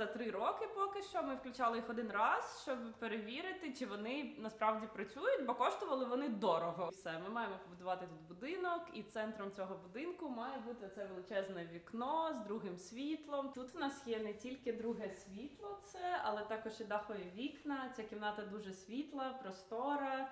За три роки поки що ми включали їх один раз, щоб перевірити, чи вони насправді працюють, бо коштували вони дорого. Все, ми маємо побудувати тут будинок, і центром цього будинку має бути це величезне вікно з другим світлом. Тут в нас є не тільки друге світло, це, але також і дахові вікна. Ця кімната дуже світла, простора.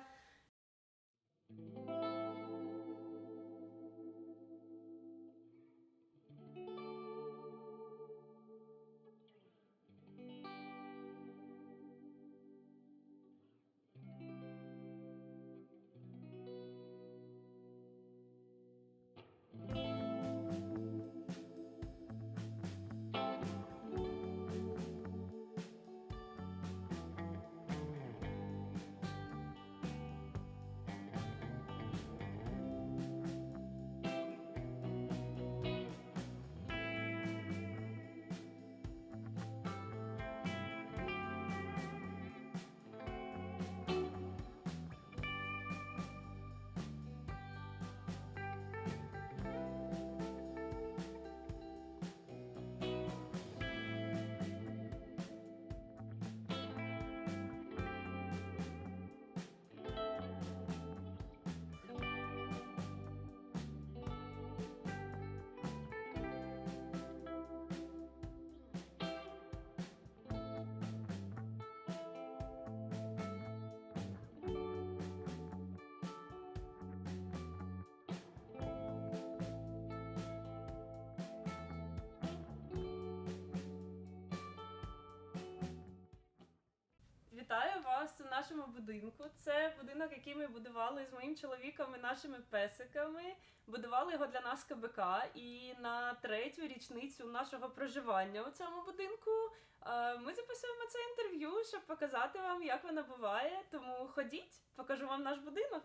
Вітаю вас у нашому будинку. Це будинок, який ми будували з моїм чоловіком і нашими песиками. Будували його для нас КБК. І на третю річницю нашого проживання у цьому будинку е, ми записуємо це інтерв'ю, щоб показати вам, як воно буває. Тому ходіть, покажу вам наш будинок.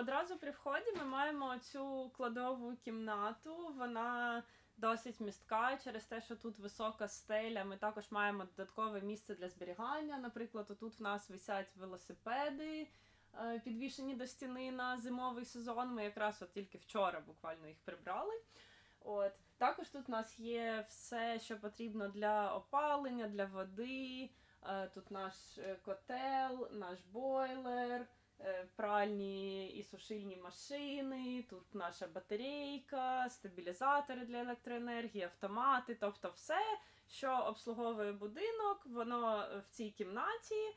Одразу при вході ми маємо цю кладову кімнату. Вона досить містка через те, що тут висока стеля. Ми також маємо додаткове місце для зберігання. Наприклад, тут в нас висять велосипеди. е, Підвішені до стіни на зимовий сезон. Ми якраз от тільки вчора буквально їх прибрали. От також тут у нас є все, що потрібно для опалення, для води. Е, Тут наш е, котел, наш бойлер, пральні і сушильні машини, тут наша батарейка, стабілізатори для електроенергії, автомати, тобто все, що обслуговує будинок, воно в цій кімнаті.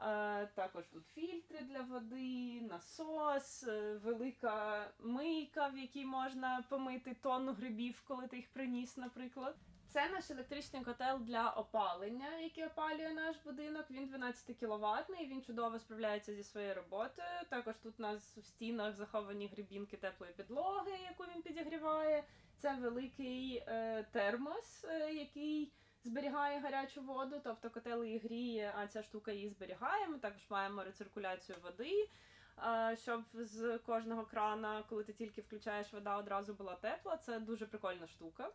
Е, Також тут фільтри для води, насос, е, велика мийка, в якій можна помити тонну грибів, коли ти їх приніс, наприклад. Це наш електричний котел для опалення, який опалює наш будинок. Він 12 кВт, він чудово справляється зі своєю роботою. Також тут у нас в стінах заховані грибінки теплої підлоги, яку він підігріває. Це великий е, термос, е, який зберігає гарячу воду, тобто котел її гріє, а ця штука її зберігає. Ми також маємо рециркуляцію води. е, Щоб з кожного крана, коли ти тільки включаєш вода, одразу була тепла. Це дуже прикольна штука,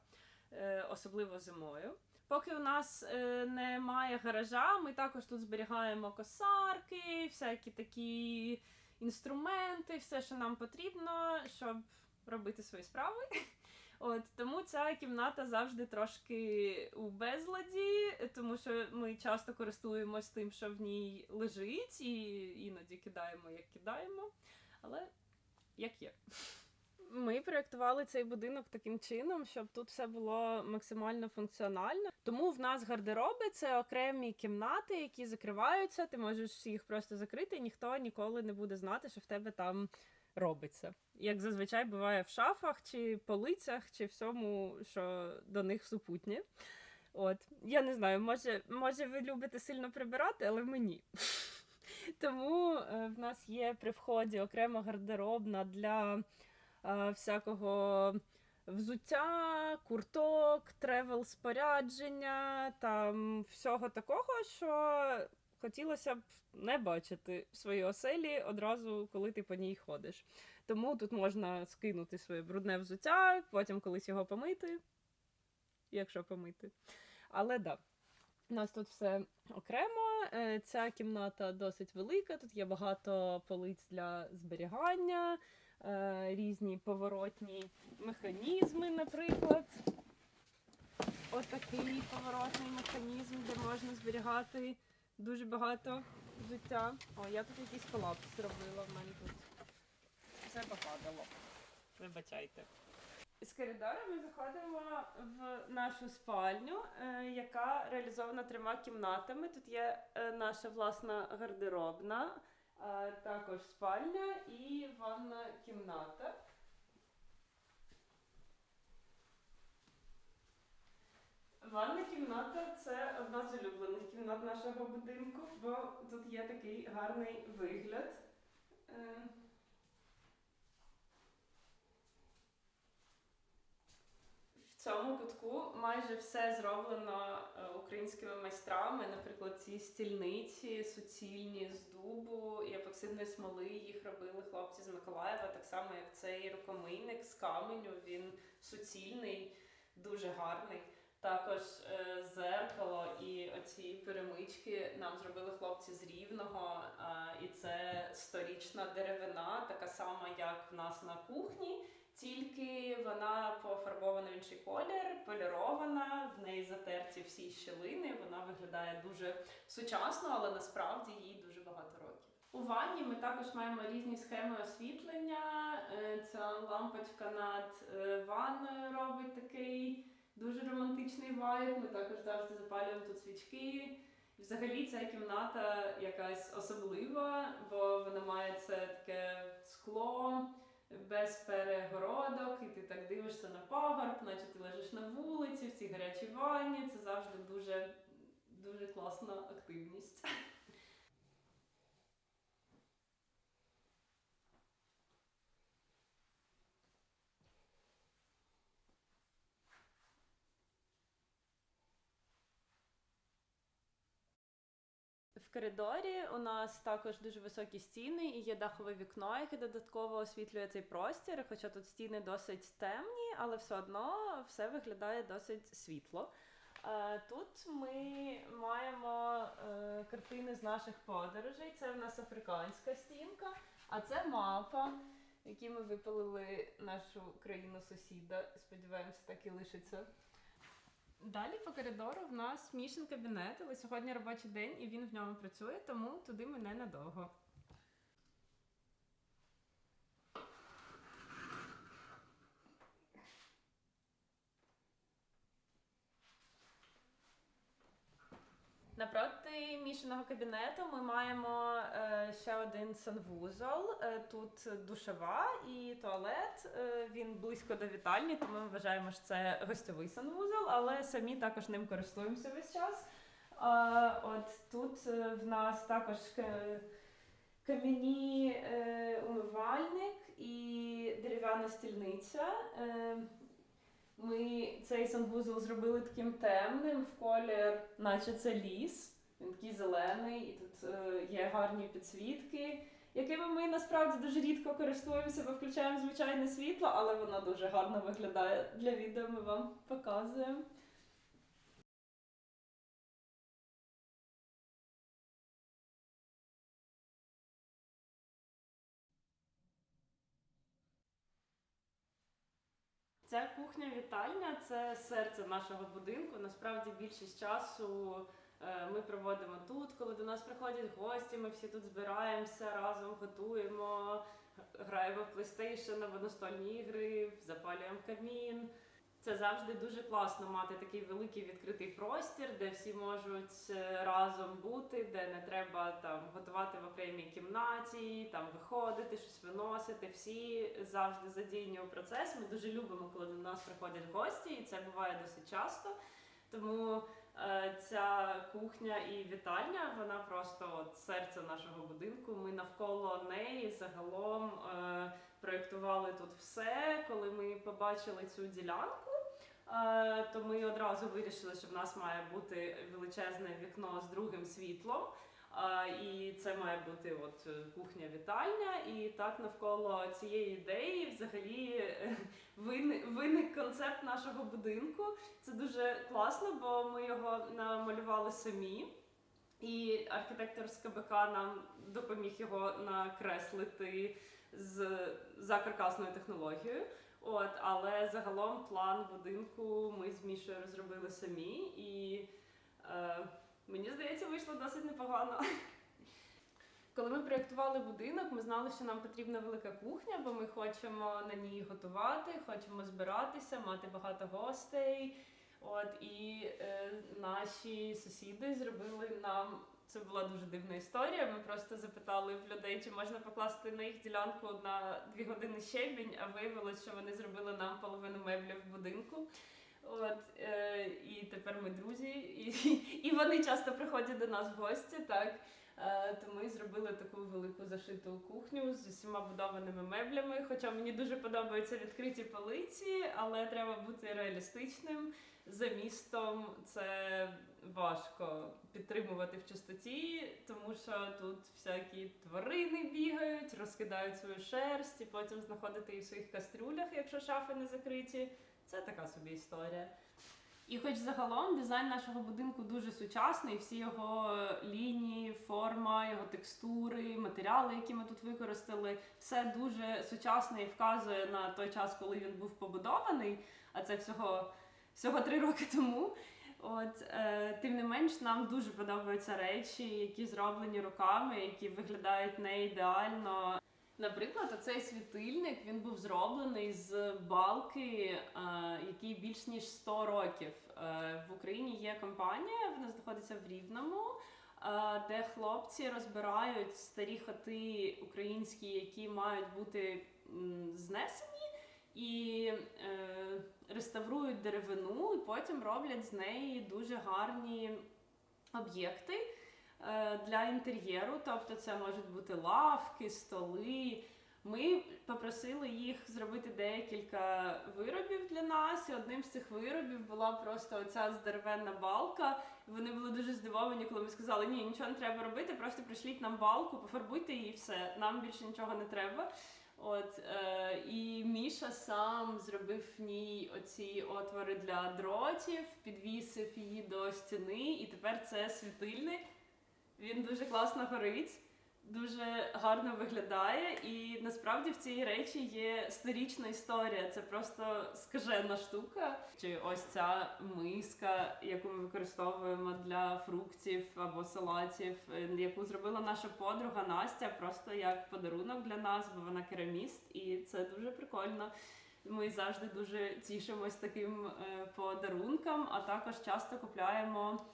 особливо зимою. Поки у нас е, немає гаража, ми також тут зберігаємо косарки, всякі такі інструменти, все, що нам потрібно, щоб робити свої справи. От тому ця кімната завжди трошки у безладі, тому що ми часто користуємось тим, що в ній лежить, і іноді кидаємо, як кидаємо. Але як є. Ми проєктували цей будинок таким чином, щоб тут все було максимально функціонально. Тому в нас гардероби це окремі кімнати, які закриваються. Ти можеш їх просто закрити, і ніхто ніколи не буде знати, що в тебе там робиться. Як зазвичай буває в шафах, чи полицях, чи всьому, що до них супутнє. От я не знаю, може, може ви любите сильно прибирати, але мені. Тому е, в нас є при вході окрема гардеробна для всякого взуття, курток, тревел спорядження, там всього такого, що хотілося б не бачити в своїй оселі одразу, коли ти по ній ходиш. Тому тут можна скинути своє брудне взуття, потім колись його помити, якщо помити. Але да, у нас тут все окремо. Е, Ця кімната досить велика. Тут є багато полиць для зберігання, е, різні поворотні механізми, наприклад. Отакий поворотний механізм, де можна зберігати дуже багато взуття. О, я тут якийсь колапс зробила в мене тут. Все попадало. Вибачайте. З коридора ми заходимо в нашу спальню, е, яка реалізована трьома кімнатами. Тут є е, наша власна гардеробна, е, також спальня і ванна кімната. Ванна кімната це одна з улюблених кімнат нашого будинку, бо тут є такий гарний вигляд. Е, В цьому кутку майже все зроблено е, українськими майстрами. Наприклад, ці стільниці суцільні з дубу і епоксидної смоли. Їх робили хлопці з Миколаєва, так само як цей рукомийник з каменю. Він суцільний, дуже гарний. Також е, зеркало і оці перемички нам зробили хлопці з рівного. е, і це сторічна деревина, така сама, як в нас на кухні. Тільки вона пофарбована в інший колір, полірована, в неї затерті всі щілини. Вона виглядає дуже сучасно, але насправді їй дуже багато років. У ванні ми також маємо різні схеми освітлення. Е, Ця лампочка над е, ванною робить такий дуже романтичний вайб. Ми також завжди запалюємо тут свічки. Взагалі ця кімната якась особлива, бо вона має це таке скло без перегородок, і ти так дивишся на пагорб, наче ти лежиш на вулиці, в цій гарячій ванні. Це завжди дуже, дуже класна активність. В коридорі у нас також дуже високі стіни і є дахове вікно, яке додатково освітлює цей простір. Хоча тут стіни досить темні, але все одно все виглядає досить світло. Е, Тут ми маємо е, картини з наших подорожей. Це в нас африканська стінка, а це мапа, в якій ми випалили нашу країну сусіда. Сподіваємося, так і лишиться. Далі по коридору в нас мішен кабінет, але сьогодні робочий день і він в ньому працює, тому туди ми ненадовго. Напроти мішаного кабінету ми маємо е, ще один санвузол. Е, тут душова і туалет. Е, він близько до вітальні, тому ми вважаємо, що це гостьовий санвузол, але самі також ним користуємося весь час. А, от тут е, в нас також ка- кам'яні е, умивальник і дерев'яна стільниця. Е, ми цей санвузол зробили таким темним в колір, наче це ліс. Він такий зелений, і тут е, є гарні підсвітки, якими ми насправді дуже рідко користуємося, бо включаємо звичайне світло, але воно дуже гарно виглядає для відео. Ми вам показуємо. Ця кухня-вітальня це серце нашого будинку. Насправді більшість часу е, ми проводимо тут, коли до нас приходять гості, ми всі тут збираємося, разом готуємо, граємо в PlayStation або настольні ігри, запалюємо камін. Це завжди дуже класно мати такий великий відкритий простір, де всі можуть е, разом бути, де не треба там готувати в окремій кімнаті, там виходити, щось виносити. Всі завжди задіяні у процес. Ми дуже любимо, коли до нас приходять гості, і це буває досить часто. Тому е, ця кухня і вітальня, вона просто от серце нашого будинку. Ми навколо неї загалом е, проєктували тут все. Коли ми побачили цю ділянку, то ми одразу вирішили, що в нас має бути величезне вікно з другим світлом. І це має бути от е, кухня-вітальня. І так навколо цієї ідеї взагалі е, виник концепт нашого будинку. Це дуже класно, бо ми його намалювали самі. І архітектор з КБК нам допоміг його накреслити з за каркасною технологією. От, але загалом план будинку ми з Мішою розробили самі, і е, мені здається, вийшло досить непогано. Коли ми проєктували будинок, ми знали, що нам потрібна велика кухня, бо ми хочемо на ній готувати, хочемо збиратися, мати багато гостей. От і е, наші сусіди зробили нам. Це була дуже дивна історія. Ми просто запитали в людей, чи можна покласти на їх ділянку на дві години щебінь, а виявилось, що вони зробили нам половину меблів в будинку. От е, і тепер ми друзі, і, і вони часто приходять до нас в гості. Так е, то ми зробили таку велику зашиту кухню з усіма будованими меблями. Хоча мені дуже подобаються відкриті полиці, але треба бути реалістичним. За містом це важко підтримувати в чистоті, тому що тут всякі тварини бігають, розкидають свою шерсть, і потім знаходити її в своїх кастрюлях, якщо шафи не закриті. Це така собі історія. І хоч загалом дизайн нашого будинку дуже сучасний, всі його лінії, форма, його текстури, матеріали, які ми тут використали, все дуже сучасне і вказує на той час, коли він був побудований, а це всього, всього три роки тому. От е, тим не менш, нам дуже подобаються речі, які зроблені руками, які виглядають не ідеально. Наприклад, оцей світильник він був зроблений з балки, е, який більш ніж 100 років. Е, в Україні є компанія, вона знаходиться в Рівному, е, де хлопці розбирають старі хати українські, які мають бути знесені, і е, реставрують деревину, і потім роблять з неї дуже гарні об'єкти е, для інтер'єру, тобто це можуть бути лавки, столи. Ми попросили їх зробити декілька виробів для нас, і одним з цих виробів була просто оця здоровенна балка. Вони були дуже здивовані, коли ми сказали, ні, нічого не треба робити, просто пришліть нам балку, пофарбуйте її, все, нам більше нічого не треба. От е, і Міша сам зробив в ній оці отвори для дротів, підвісив її до стіни, і тепер це світильник. Він дуже класно горить, дуже гарно виглядає, і насправді в цій речі є сторічна історія. Це просто скажена штука. Чи ось ця миска, яку ми використовуємо для фруктів або салатів, е, яку зробила наша подруга Настя, просто як подарунок для нас, бо вона кераміст, і це дуже прикольно. Ми завжди дуже тішимось таким е, подарункам, а також часто купляємо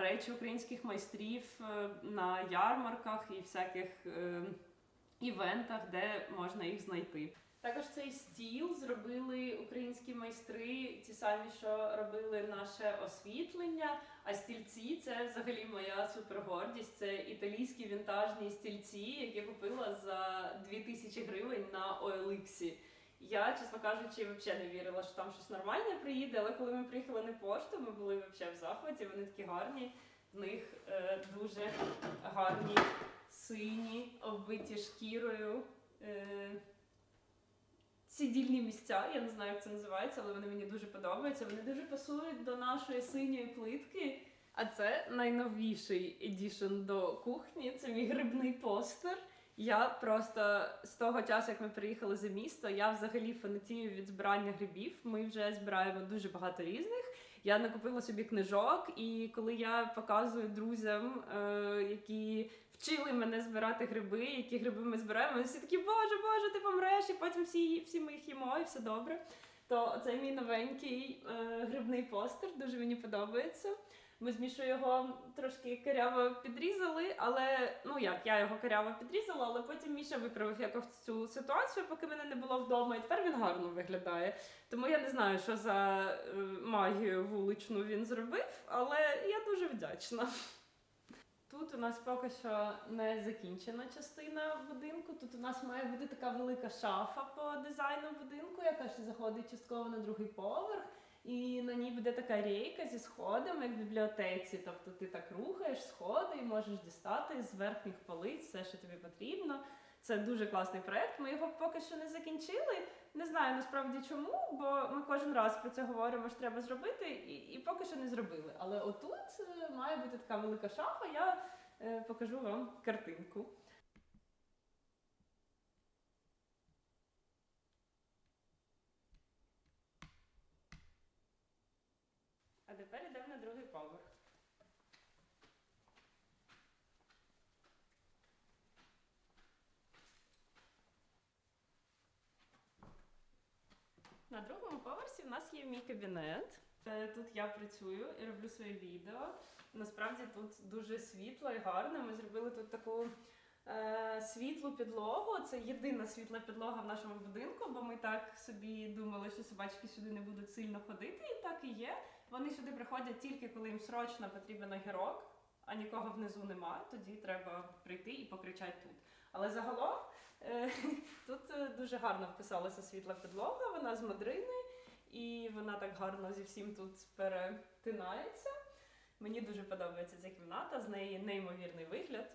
речі українських майстрів е, на ярмарках і всяких е, івентах, де можна їх знайти. Також цей стіл зробили українські майстри, ті самі, що робили наше освітлення. А стільці це взагалі моя супергордість. Це італійські вінтажні стільці, які купила за 2000 гривень на OLX. Я, чесно кажучи, взагалі не вірила, що там щось нормальне приїде, але коли ми приїхали на пошту, ми були взагалі в захваті, вони такі гарні. В них е, дуже гарні сині, оббиті шкірою. Е, сидільні місця, я не знаю, як це називається, але вони мені дуже подобаються. Вони дуже пасують до нашої синьої плитки. А це найновіший едішн до кухні. Це мій грибний постер. Я просто з того часу, як ми приїхали за місто, я взагалі фанатію від збирання грибів. Ми вже збираємо дуже багато різних. Я накупила собі книжок, і коли я показую друзям, е, які вчили мене збирати гриби, які гриби ми збираємо, вони всі такі, боже, боже, ти помреш, і потім всі, всі ми їх їмо, і все добре. то цей мій новенький е, грибний постер дуже мені подобається. Ми з Мішою його трошки каряво підрізали, але ну як, я його каряво підрізала, але потім Міша виправив якось цю ситуацію, поки мене не було вдома, і тепер він гарно виглядає. Тому я не знаю, що за е, магію вуличну він зробив, але я дуже вдячна. Тут у нас поки що не закінчена частина будинку. Тут у нас має бути така велика шафа по дизайну будинку, яка ще заходить частково на другий поверх. І на ній буде така рейка зі сходами, як в бібліотеці. Тобто ти так рухаєш сходи і можеш дістати з верхніх полиць все, що тобі потрібно. Це дуже класний проект. Ми його поки що не закінчили. Не знаю насправді чому, бо ми кожен раз про це говоримо, що треба зробити, і, і поки що не зробили. Але отут е, має бути така велика шафа. Я е, покажу вам картинку. Тепер йдемо на другий поверх. На другому поверсі в нас є мій кабінет. Е, Тут я працюю і роблю свої відео. Насправді тут дуже світло і гарно. Ми зробили тут таку е, світлу підлогу. Це єдина світла підлога в нашому будинку, бо ми так собі думали, що собачки сюди не будуть сильно ходити, і так і є. Вони сюди приходять тільки коли їм срочно потрібен огірок, а нікого внизу нема. Тоді треба прийти і покричати тут. Але загалом е, тут е, дуже гарно вписалася світла підлога, вона з мадрини, і вона так гарно зі всім тут перетинається. Мені дуже подобається ця кімната, з неї неймовірний вигляд.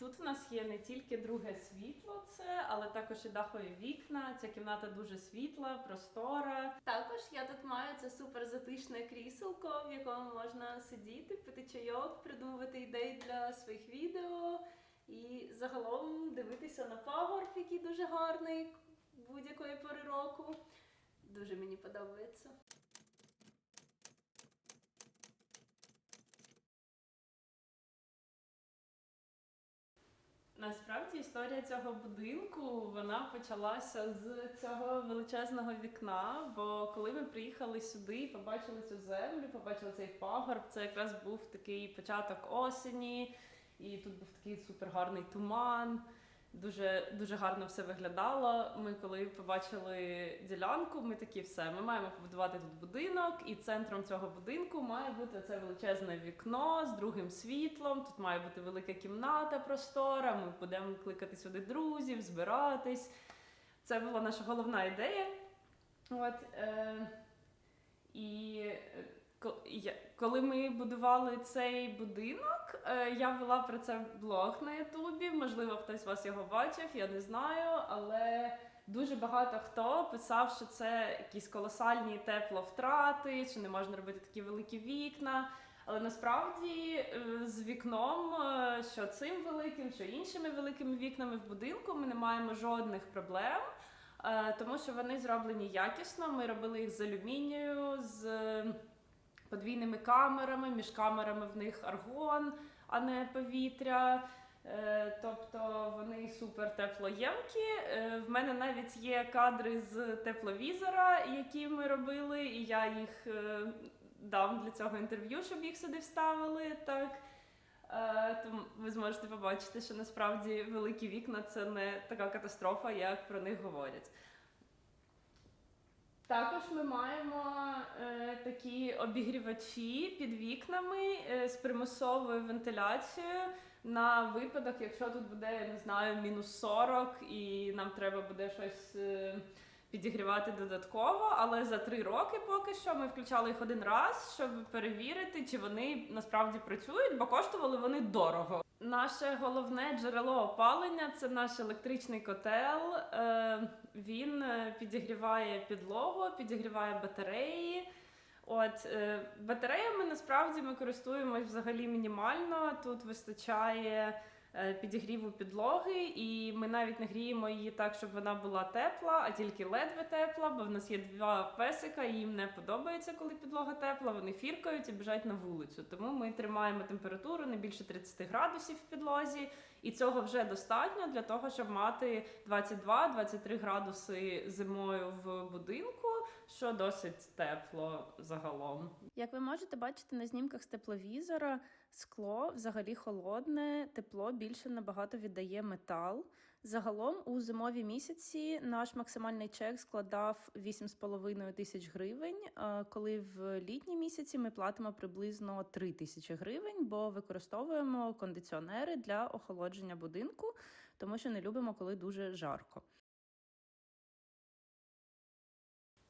Тут у нас є не тільки друге світло, це, але також і дахові вікна. Ця кімната дуже світла, простора. Також я тут маю це супер затишне кріселко, в якому можна сидіти, пити чайок, придумувати ідеї для своїх відео і загалом дивитися на пагорб, який дуже гарний будь-якої пори року. Дуже мені подобається. Насправді історія цього будинку вона почалася з цього величезного вікна. Бо коли ми приїхали сюди, побачили цю землю, побачили цей пагорб, це якраз був такий початок осені, і тут був такий супергарний туман. Дуже дуже гарно все виглядало. Ми коли побачили ділянку, ми такі все. Ми маємо побудувати тут будинок, і центром цього будинку має бути це величезне вікно з другим світлом. Тут має бути велика кімната простора. Ми будемо кликати сюди друзів, збиратись. Це була наша головна ідея. От, е, і е, я- коли ми будували цей будинок, е, я вела про це блог на Ютубі. Можливо, хтось з вас його бачив, я не знаю, але дуже багато хто писав, що це якісь колосальні тепловтрати, що не можна робити такі великі вікна. Але насправді е, з вікном, е, що цим великим, що іншими великими вікнами в будинку, ми не маємо жодних проблем. Тому що вони зроблені якісно. Ми робили їх з алюмінію, з подвійними камерами. Між камерами в них аргон, а не повітря. Е, Тобто вони супер теплоємкі. Е, В мене навіть є кадри з тепловізора, які ми робили, і я їх е, дам для цього інтерв'ю, щоб їх сюди вставили. Так. Тому ви зможете побачити, що насправді великі вікна це не така катастрофа, як про них говорять. Також ми маємо е, такі обігрівачі під вікнами е, з примусовою вентиляцією на випадок, якщо тут буде, я не знаю, мінус 40 і нам треба буде щось е, підігрівати додатково. Але за три роки поки що ми включали їх один раз, щоб перевірити, чи вони насправді працюють, бо коштували вони дорого. Наше головне джерело опалення це наш електричний котел. Е, Він е, підігріває підлогу, підігріває батареї. От е, батареями насправді ми користуємось взагалі мінімально. Тут вистачає підігріву підлоги, і ми навіть не гріємо її так, щоб вона була тепла, а тільки ледве тепла, бо в нас є два песика, і їм не подобається, коли підлога тепла. Вони фіркають і біжать на вулицю. Тому ми тримаємо температуру не більше 30 градусів в підлозі, і цього вже достатньо для того, щоб мати 22-23 градуси зимою в будинку, що досить тепло загалом. Як ви можете бачити на знімках з тепловізора, скло взагалі холодне, тепло більше набагато віддає метал. Загалом у зимові місяці наш максимальний чек складав 8,5 тисяч гривень, е, коли в літні місяці ми платимо приблизно 3 тисячі гривень, бо використовуємо кондиціонери для охолодження будинку, тому що не любимо, коли дуже жарко.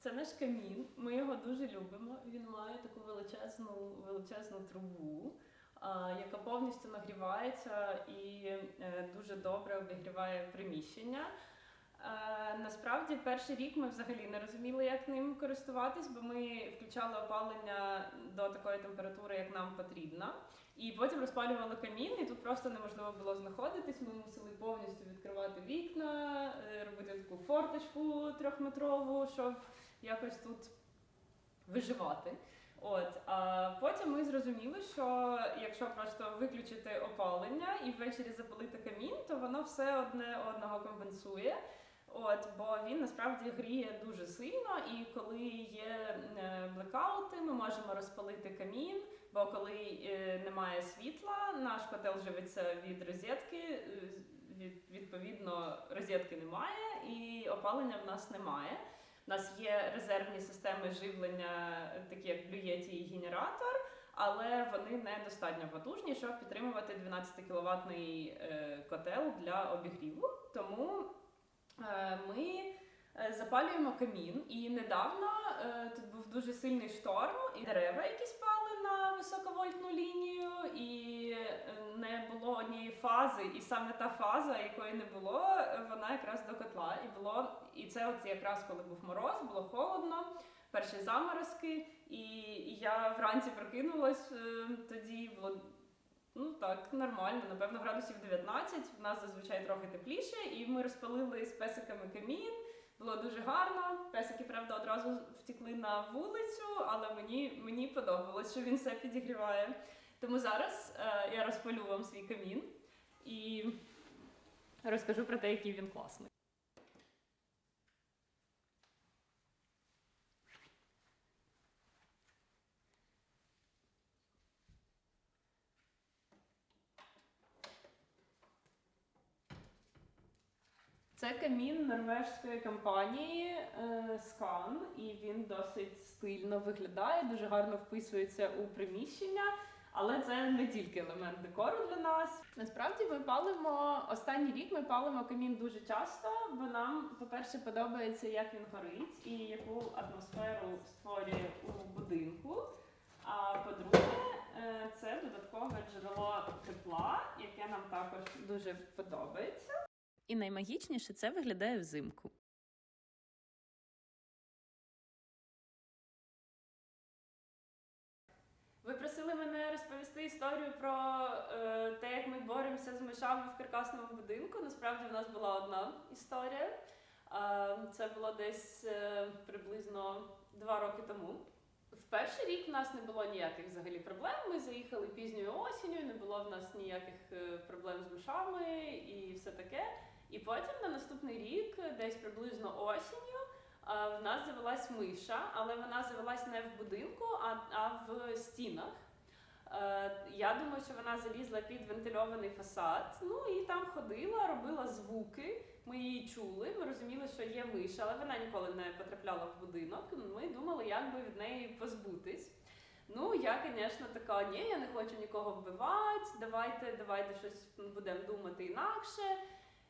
Це наш камін. Ми його дуже любимо. Він має таку величезну величезну трубу, яка повністю нагрівається і е, дуже добре обігріває приміщення. Е, насправді, перший рік ми взагалі не розуміли, як ним користуватись, бо ми включали опалення до такої температури, як нам потрібно. І потім розпалювали камін, і тут просто неможливо було знаходитись. Ми мусили повністю відкривати вікна, е, робити таку форточку трьохметрову, щоб якось тут виживати. От а потім ми зрозуміли, що якщо просто виключити опалення і ввечері запалити камін, то воно все одне одного компенсує. От, бо він насправді гріє дуже сильно, і коли є е, блекаути, ми можемо розпалити камін. Бо коли е, немає світла, наш котел живиться від розетки. е, Від, відповідно, розетки немає, і опалення в нас немає. У нас є резервні системи живлення, такі як блюєті і генератор, але вони недостатньо потужні, щоб підтримувати 12 кіловатний котел для обігріву. Тому е, ми е, запалюємо камін. І недавно е, тут був дуже сильний шторм, і дерева, які спали на високовольтну лінію, і е, не було однієї фази, і саме та фаза, якої не було, вона якраз до котла. І було, і це от якраз коли був мороз, було холодно, перші заморозки, і я вранці прокинулась е, тоді було. Ну так, нормально, напевно, градусів 19, в нас зазвичай трохи тепліше, і ми розпалили з песиками камін. Було дуже гарно. Песики, правда, одразу втекли на вулицю, але мені, мені подобалось, що він все підігріває. Тому зараз е, я розпалю вам свій камін і розкажу про те, який він класний. Це камін норвежської компанії е, Scan, і він досить стильно виглядає, дуже гарно вписується у приміщення. Але це не тільки елемент декору для нас. Насправді ми палимо останній рік. Ми палимо камін дуже часто, бо нам, по-перше, подобається, як він горить і яку атмосферу створює у будинку. А по-друге, е, це додаткове джерело тепла, яке нам також дуже подобається. І наймагічніше це виглядає взимку. Історію про е, те, як ми боремося з мишами в каркасному будинку. Насправді в нас була одна історія. Е, це було десь е, приблизно два роки тому. В перший рік в нас не було ніяких взагалі проблем. Ми заїхали пізньою осінню, не було в нас ніяких е, проблем з мишами і все таке. І потім на наступний рік, десь приблизно осінню, в нас завелась миша, але вона завелась не в будинку, а в стінах. Е, Я думаю, що вона залізла під вентильований фасад. Ну і там ходила, робила звуки. Ми її чули. Ми розуміли, що є миша, але вона ніколи не потрапляла в будинок. Ми думали, як би від неї позбутись. Ну, я, звісно, така, ні, я не хочу нікого вбивати. Давайте, давайте щось будемо думати інакше.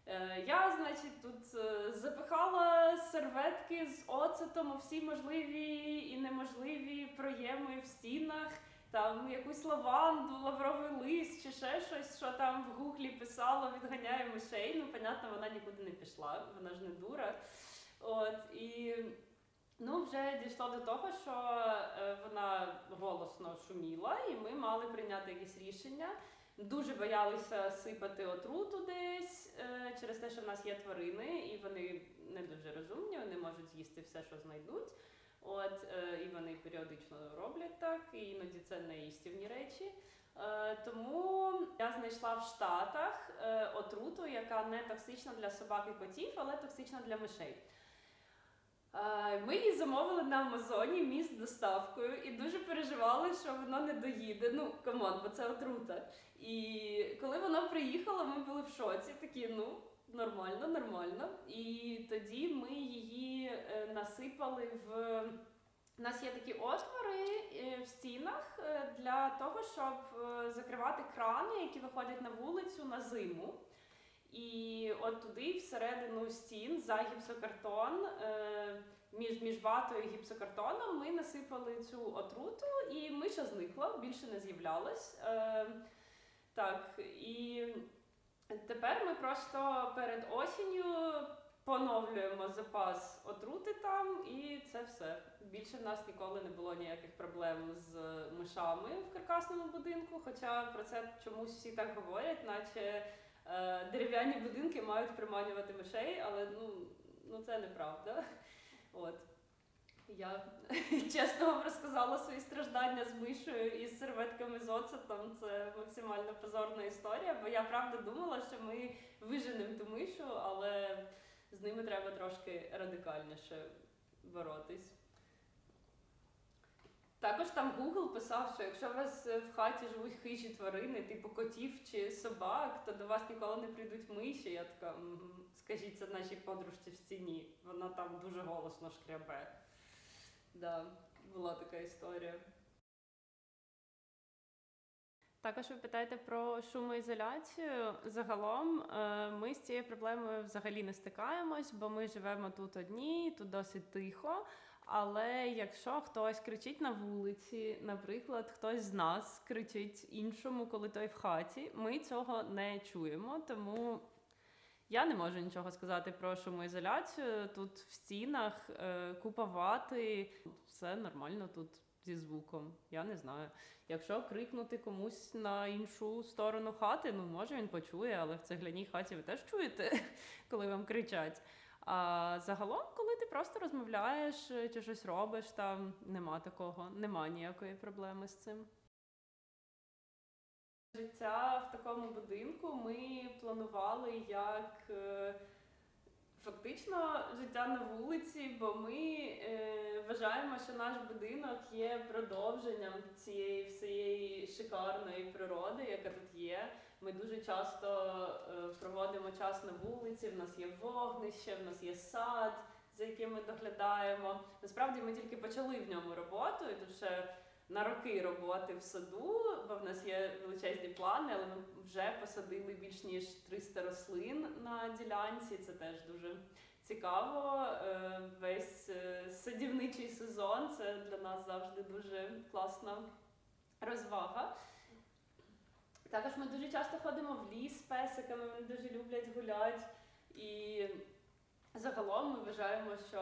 Е, Я, значить, тут е, запихала серветки з оцетом у всі можливі і неможливі проєми в стінах, там якусь лаванду, лавровий лист чи ще щось, що там в гуглі писало, відганяє мишей. Ну, понятно, вона нікуди не пішла, вона ж не дура. От, і ну, вже дійшло до того, що е, вона голосно шуміла, і ми мали прийняти якесь рішення. дуже боялися сипати отруту десь е, через те, що в нас є тварини, і вони не дуже розумні, вони можуть з'їсти все, що знайдуть. От, е, і вони періодично роблять так, і іноді це не їстівні речі. Е, тому я знайшла в Штатах е, отруту, яка не токсична для собак і котів, але токсична для мишей. Ми її замовили на Амазоні міст доставкою і дуже переживали, що воно не доїде. Ну, камон, бо це отрута. І коли воно приїхало, ми були в шоці, такі, ну, нормально, нормально. І тоді ми її е, насипали в. У нас є такі отвори е, в стінах е, для того, щоб закривати крани, які виходять на вулицю на зиму. І от туди, всередину стін, за гіпсокартон, між, між ватою і гіпсокартоном, ми насипали цю отруту, і миша зникла, більше не з'являлась. Так, і тепер ми просто перед осінню поновлюємо запас отрути там, і це все. Більше в нас ніколи не було ніяких проблем з мишами в каркасному будинку. Хоча про це чомусь всі так говорять, наче е, дерев'яні будинки мають приманювати мишей, але ну, ну це неправда. От. Я чесно вам розказала свої страждання з мишою і з серветками з оцетом. Це максимально позорна історія, бо я правда думала, що ми виженемо ту мишу, але з ними треба трошки радикальніше боротись. Також там Google писав, що якщо у вас в хаті живуть хижі тварини, типу котів чи собак, то до вас ніколи не прийдуть миші. Я така, скажіть це нашій подружці в стіні. Вона там дуже голосно шкрябе. Да, була така історія. Також ви питаєте про шумоізоляцію. Загалом е, ми з цією проблемою взагалі не стикаємось, бо ми живемо тут одні, тут досить тихо. Але якщо хтось кричить на вулиці, наприклад, хтось з нас кричить іншому, коли той в хаті, ми цього не чуємо. Тому я не можу нічого сказати про шумоізоляцію. Тут в стінах е, купа вати, все нормально тут зі звуком. Я не знаю. Якщо крикнути комусь на іншу сторону хати, ну може він почує, але в цегляній хаті ви теж чуєте, коли вам кричать. А загалом, коли ти просто розмовляєш е, чи щось робиш, там нема такого, нема ніякої проблеми з цим. Життя в такому будинку ми планували як е, фактично життя на вулиці, бо ми е, вважаємо, що наш будинок є продовженням цієї всієї шикарної природи, яка тут є. Ми дуже часто е, проводимо час на вулиці, в нас є вогнище, в нас є сад, за яким ми доглядаємо. Насправді ми тільки почали в ньому роботу, і тут ще на роки роботи в саду, бо в нас є величезні плани, але ми вже посадили більш ніж 300 рослин на ділянці. Це теж дуже цікаво. Е, Весь е, садівничий сезон це для нас завжди дуже класна розвага. Також ми дуже часто ходимо в ліс з песиками, вони дуже люблять гуляти. І загалом ми вважаємо, що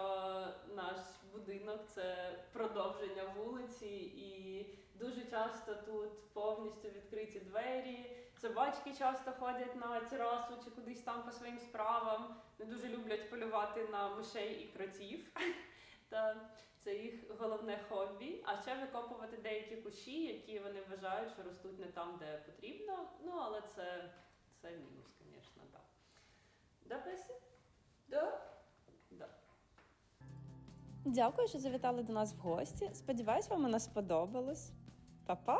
наш будинок це продовження вулиці, і дуже часто тут повністю відкриті двері. Собачки часто ходять на терасу чи кудись там по своїм справам. Вони дуже люблять полювати на мишей і кротів. Та це їх головне хобі. А ще викопувати деякі кущі, які вони вважають, що ростуть не там, де потрібно. Ну, але це, це мінус, звісно, так. Да, Песі? Да. Дякую, що завітали до нас в гості. Сподіваюсь, вам вона сподобалось. Па-па!